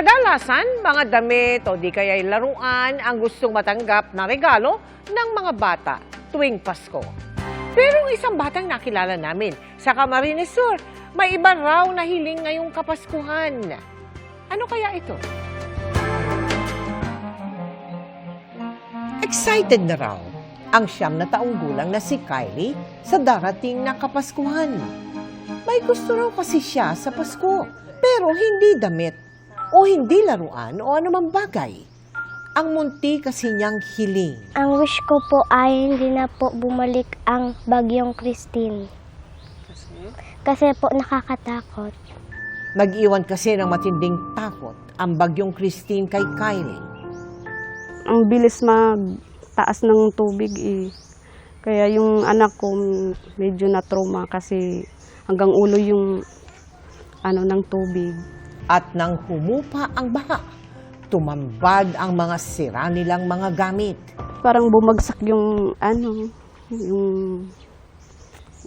Kadalasan, mga damit o di kaya laruan ang gustong matanggap na regalo ng mga bata tuwing Pasko. Pero ang isang batang nakilala namin sa Camarines Sur, may iba raw na hiling ngayong Kapaskuhan. Ano kaya ito? Excited na raw ang siyam na taong gulang na si Kylie sa darating na Kapaskuhan. May gusto raw kasi siya sa Pasko, pero hindi damit o hindi laruan o anumang bagay. Ang munti kasi niyang hiling. Ang wish ko po ay hindi na po bumalik ang bagyong Christine. Kasi po nakakatakot. Nag-iwan kasi ng matinding takot ang bagyong Christine kay Kylie. ang bilis magtaas ng tubig eh. Kaya yung anak ko medyo na trauma kasi hanggang ulo yung ano ng tubig. At nang humupa ang baha, tumambad ang mga sira nilang mga gamit. Parang bumagsak yung ano, yung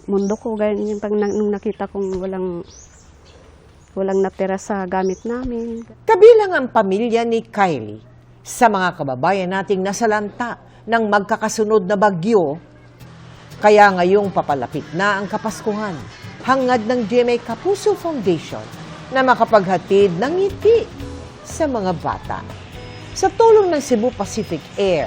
mundo ko ganyan pag na- nung nakita kong walang walang natira sa gamit namin. Kabilang ang pamilya ni Kylie sa mga kababayan nating nasalanta ng magkakasunod na bagyo. Kaya ngayong papalapit na ang Kapaskuhan, hangad ng GMA Kapuso Foundation na makapaghatid ng ngiti sa mga bata. Sa tulong ng Cebu Pacific Air,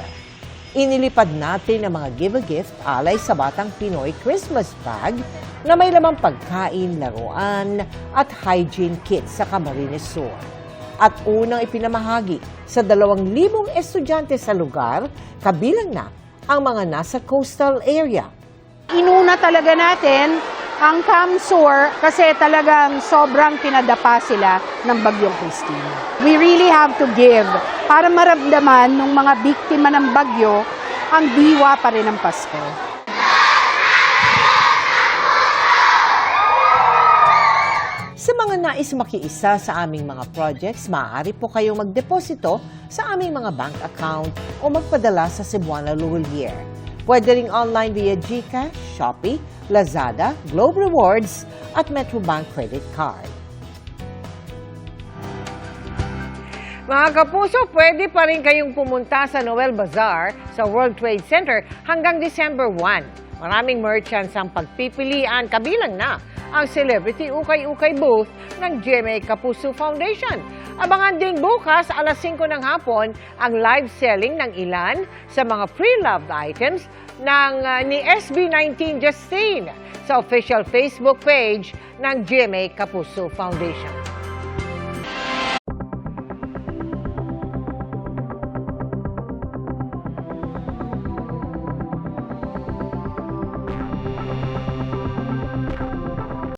inilipad natin ang mga give-a-gift alay sa Batang Pinoy Christmas bag na may lamang pagkain, laruan at hygiene kit sa Camarines Sur. At unang ipinamahagi sa dalawang libong estudyante sa lugar, kabilang na ang mga nasa coastal area. Inuna talaga natin ang Camsur kasi talagang sobrang pinadapa sila ng Bagyong Christine. We really have to give para maramdaman ng mga biktima ng bagyo ang diwa pa rin ng Pasko. Sa mga nais makiisa sa aming mga projects, maaari po kayong magdeposito sa aming mga bank account o magpadala sa Cebuana Luwalier. Pwede ring online via GCash, Shopee, Lazada, Globe Rewards at Metrobank Credit Card. Mga kapuso, pwede pa rin kayong pumunta sa Noel Bazaar sa World Trade Center hanggang December 1. Maraming merchants ang pagpipilian, kabilang na ang Celebrity Ukay-Ukay booth ng GMA Kapuso Foundation. Abangan din bukas alas 5 ng hapon ang live selling ng ilan sa mga pre-loved items ng uh, ni SB19 Justine sa official Facebook page ng GMA Kapuso Foundation.